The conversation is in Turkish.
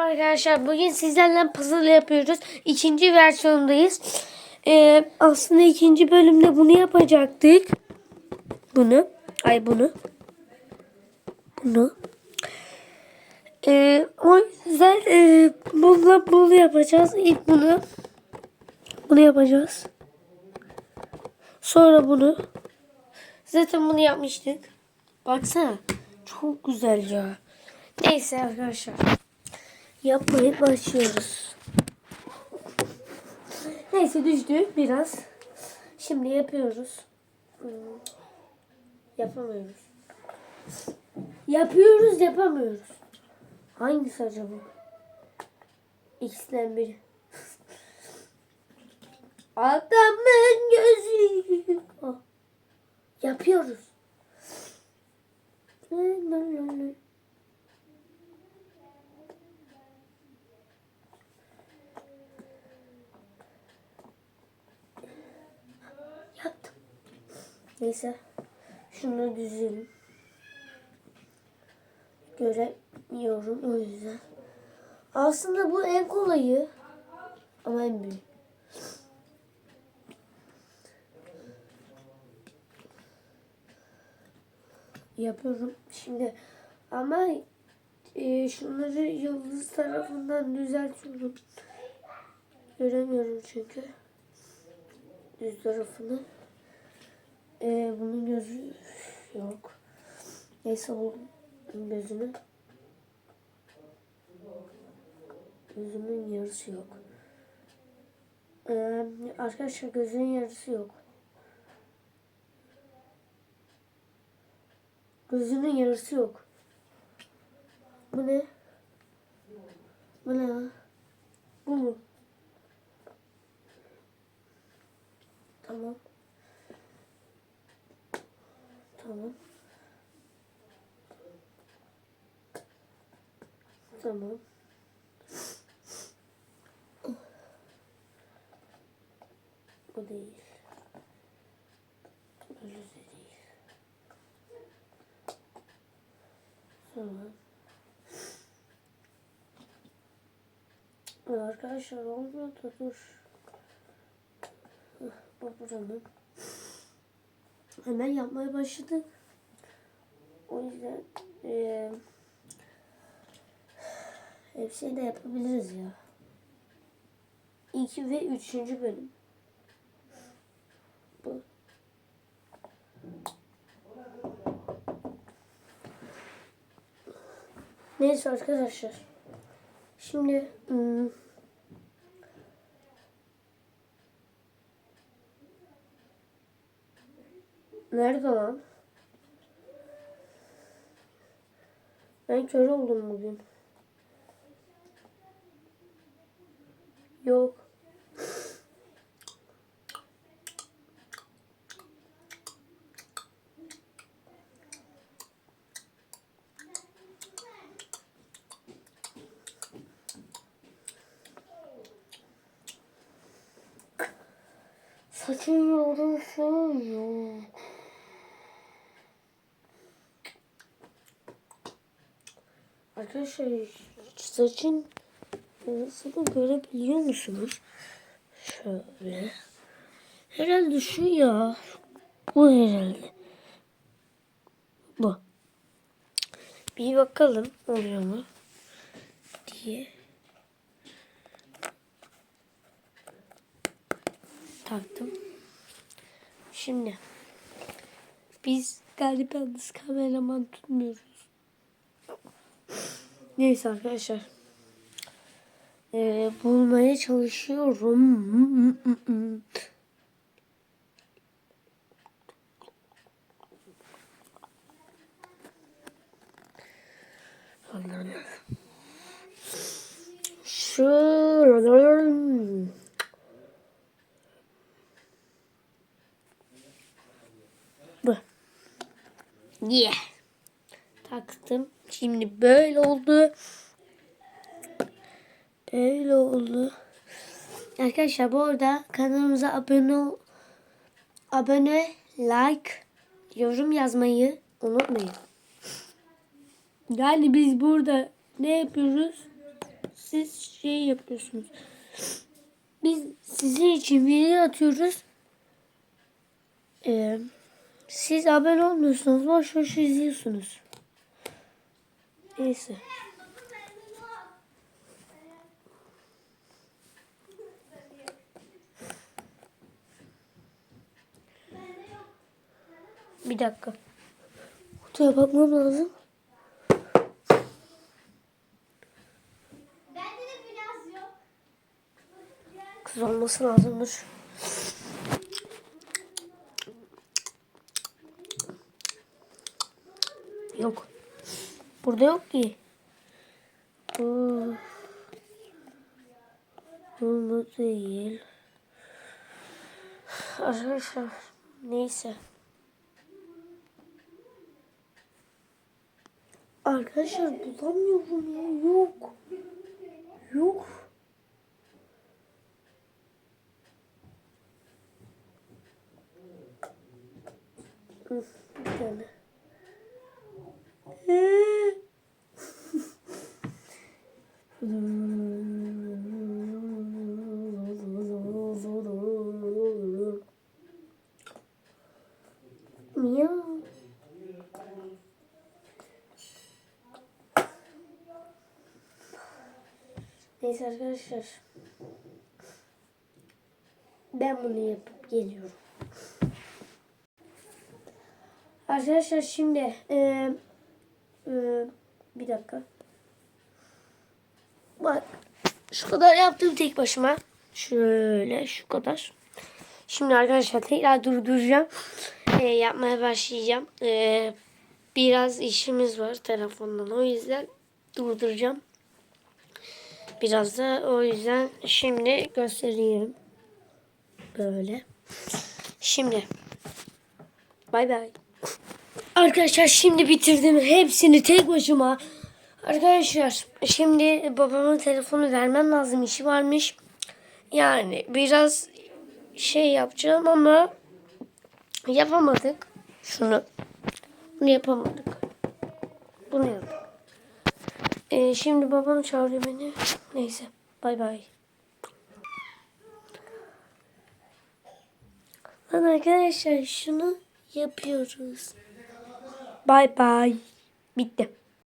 arkadaşlar. Bugün sizlerle puzzle yapıyoruz. İkinci versiyondayız. Ee, aslında ikinci bölümde bunu yapacaktık. Bunu. Ay bunu. Bunu. Ee, o yüzden e, bununla bunu yapacağız. İlk bunu. Bunu yapacağız. Sonra bunu. Zaten bunu yapmıştık. Baksana. Çok güzel ya. Neyse arkadaşlar. Yapmaya başlıyoruz. Neyse düştü biraz. Şimdi yapıyoruz. Hmm. Yapamıyoruz. Yapıyoruz yapamıyoruz. Hangisi acaba? X'den biri. Adamın gözü. Oh. Yapıyoruz. Neyse. Şunu düzeyim. Göremiyorum o yüzden. Aslında bu en kolayı. Ama en büyük. Yapıyorum şimdi. Ama e, şunları yıldız tarafından düzeltiyorum. Göremiyorum çünkü. Düz tarafını. E, bunun gözü yok. Neyse bu gözünü. Gözümün yarısı yok. Ee, arkadaşlar gözünün yarısı yok. Gözünün yarısı yok. Bu ne? Bu ne? Bu mu? Tamam. Tamam. Tamam. Bu değil. Öyle de değil. Tamam. Arkadaşlar olmuyor da dur. Bu buranın. Hemen yapmaya başladık. O yüzden eee hepsini de yapabiliriz ya. İki ve üçüncü bölüm. Bu. Neyse arkadaşlar. Şimdi hmm, Nerede lan? Ben kör oldum bugün. Yok. Saçın yorulsun yok. Arkadaşlar saçın yarısını görebiliyor musunuz? Şöyle. Herhalde şu ya. Bu herhalde. Bu. Bir bakalım oluyor mu diye. Taktım. Şimdi biz galiba biz kameraman tutmuyoruz. Neyse arkadaşlar. Ee, bulmaya çalışıyorum. Şu bu. Yeah. Taktım. Şimdi böyle oldu. Öyle oldu. Arkadaşlar bu arada kanalımıza abone abone, like, yorum yazmayı unutmayın. Yani biz burada ne yapıyoruz? siz şey yapıyorsunuz. Biz sizin için video atıyoruz. Ee, siz abone olmuyorsunuz. Boş boş izliyorsunuz. Neyse. Bir dakika. Kutuya bakmam lazım. Bende de biraz yok. Kız olması lazım dur. Yok. Burada yok ki. Bu, bu değil. Arkadaşlar neyse. Arkadaşlar bulamıyorum ya. Yok. Yok. Bir tane. Miau. Neyse arkadaşlar. Ben bunu yapıp geliyorum. Arkadaşlar şimdi eee eee, bir dakika. Bak şu kadar yaptım tek başıma. Şöyle şu kadar. Şimdi arkadaşlar tekrar durduracağım. Eee, yapmaya başlayacağım. Eee, biraz işimiz var telefondan. O yüzden durduracağım. Biraz da o yüzden şimdi göstereyim. Böyle. Şimdi. Bay bay. Arkadaşlar şimdi bitirdim hepsini tek başıma. Arkadaşlar şimdi babamın telefonu vermem lazım işi varmış. Yani biraz şey yapacağım ama yapamadık. Şunu. Bunu yapamadık. Bunu yaptık. Ee, şimdi babam çağırıyor beni. Neyse. Bay bay. Lan arkadaşlar şunu yapıyoruz. Bay bay. Bitti.